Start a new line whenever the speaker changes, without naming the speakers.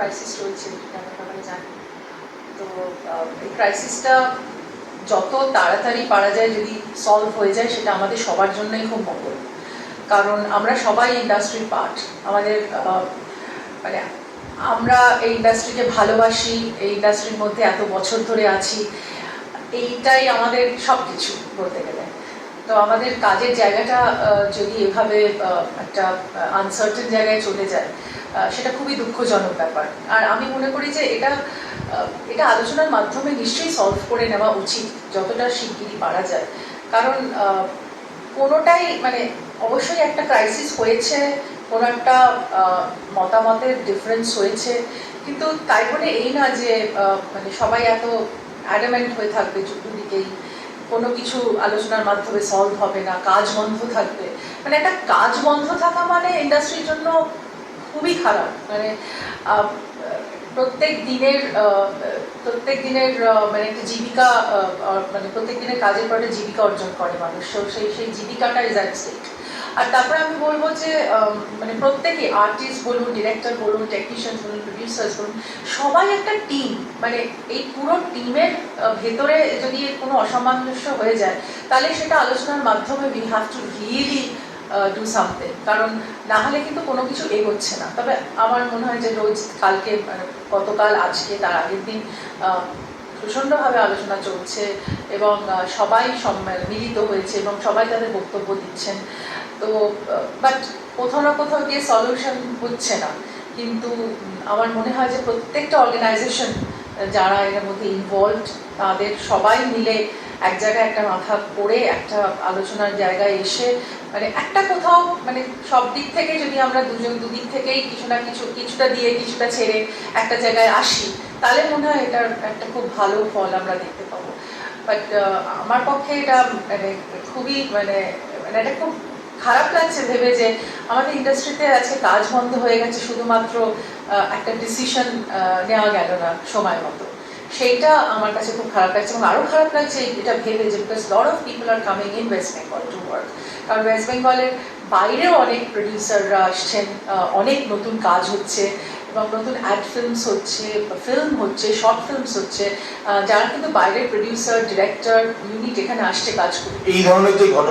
Crisis রয়েছে যেটা আমরা জানি তো এই ক্রাইসিসটা যত তাড়াতাড়ি পারা যায়, যদি সলভ হয়ে যায়, সেটা আমাদের সবার জন্যই খুব মঙ্গল। কারণ আমরা সবাই ইন্ডাস্ট্রির পার্ট আমাদের মানে আমরা এই ইন্ডাস্ট্রিকে ভালোবাসি, এই ইন্ডাস্ট্রির মধ্যে এত বছর ধরে আছি। এইটাই আমাদের সব কিছু বলতে গেলে। তো আমাদের কাজের জায়গাটা যদি এভাবে একটা আনসার্টেন জায়গায় চলে যায় সেটা খুবই দুঃখজনক ব্যাপার। আর আমি মনে করি যে এটা এটা আলোচনার মাধ্যমে নিশ্চয়ই সলভ করে নেওয়া উচিত, যতটা শিগগিরই পারা যায়। কারণ কোনোটাই মানে অবশ্যই একটা ক্রাইসিস হয়েছে, কোনো একটা মতামতের ডিফারেন্স হয়েছে, কিন্তু তাই বলে এই না যে মানে সবাই এত অ্যাডামেন্ট হয়ে থাকবে দুদিকেই কোনো কিছু আলোচনার মাধ্যমে সলভ হবে না, কাজ বন্ধ থাকবে। মানে একটা কাজ বন্ধ থাকা মানে ইন্ডাস্ট্রির জন্য খুবই খারাপ। মানে প্রত্যেক দিনের প্রত্যেক দিনের মানে একটা জীবিকা মানে প্রত্যেক দিনের কাজের পর জীবিকা অর্জন করে মানুষ। তো সেই সেই জীবিকাটা ইজ অ্যাট স্টেক আর তারপরে আমি বলব যে মানে প্রত্যেকে আর্টিস্ট বলুন ডিরেক্টর বলুন টেকনিশিয়ান বলুন প্রডিউসার্স বলুন, সবাই একটা টিম মানে এই পুরো টিমের ভেতরে যদি কোনো অসামঞ্জস্য হয়ে যায়, তাহলে সেটা আলোচনার মাধ্যমে we have to really do something কারণ না হলে কিন্তু কোনো কিছু এগোচ্ছে না। তবে আমার মনে হয় যে রোজ কালকে মানে গতকাল, আজকে, তার আগের দিন প্রচণ্ডভাবে আলোচনা চলছে এবং সবাই মিলিত হয়েছে এবং সবাই তাদের বক্তব্য দিচ্ছেন। তো বাট কোথাও না কোথাও গিয়ে সলিউশন হচ্ছে না। কিন্তু আমার মনে হয় যে প্রত্যেকটা অর্গানাইজেশন যারা এর মধ্যে ইনভলভ তাদের সবাই মিলে এক জায়গায় একটা মাথা করে একটা আলোচনার জায়গায় এসে মানে একটা কোথাও মানে সব দিক থেকে যদি আমরা দুজন দুদিক থেকেই কিছু না কিছু, কিছুটা দিয়ে কিছুটা ছেড়ে একটা জায়গায় আসি, তাহলে মনে হয় এটার একটা খুব ভালো ফল আমরা দেখতে পাবো। বাট আমার পক্ষে এটা মানে খুবই মানে মানে এটা খুব খারাপ লাগছে ভেবে যে আমাদের ইন্ডাস্ট্রিতে আজকে কাজ বন্ধ হয়ে গেছে, শুধুমাত্র একটা ডিসিশন নেওয়া গেল না সময় মতো। সেইটা আমার কাছে খুব খারাপ লাগছে এবং আরও খারাপ লাগছে এটা ভেবে যে because lot of people are coming in West Bengal to work কারণ ওয়েস্ট বেঙ্গলের বাইরেও অনেক প্রডিউসাররা আসছেন অনেক নতুন কাজ হচ্ছে এবং নতুন অ্যাড ফিল্মস হচ্ছে ফিল্ম হচ্ছে শর্ট ফিল্মস হচ্ছে যারা কিন্তু বাইরের প্রডিউসার ডিরেক্টর ইউনিট এখানে আসছে কাজ করতে।
এই ধরনের যে ঘটনা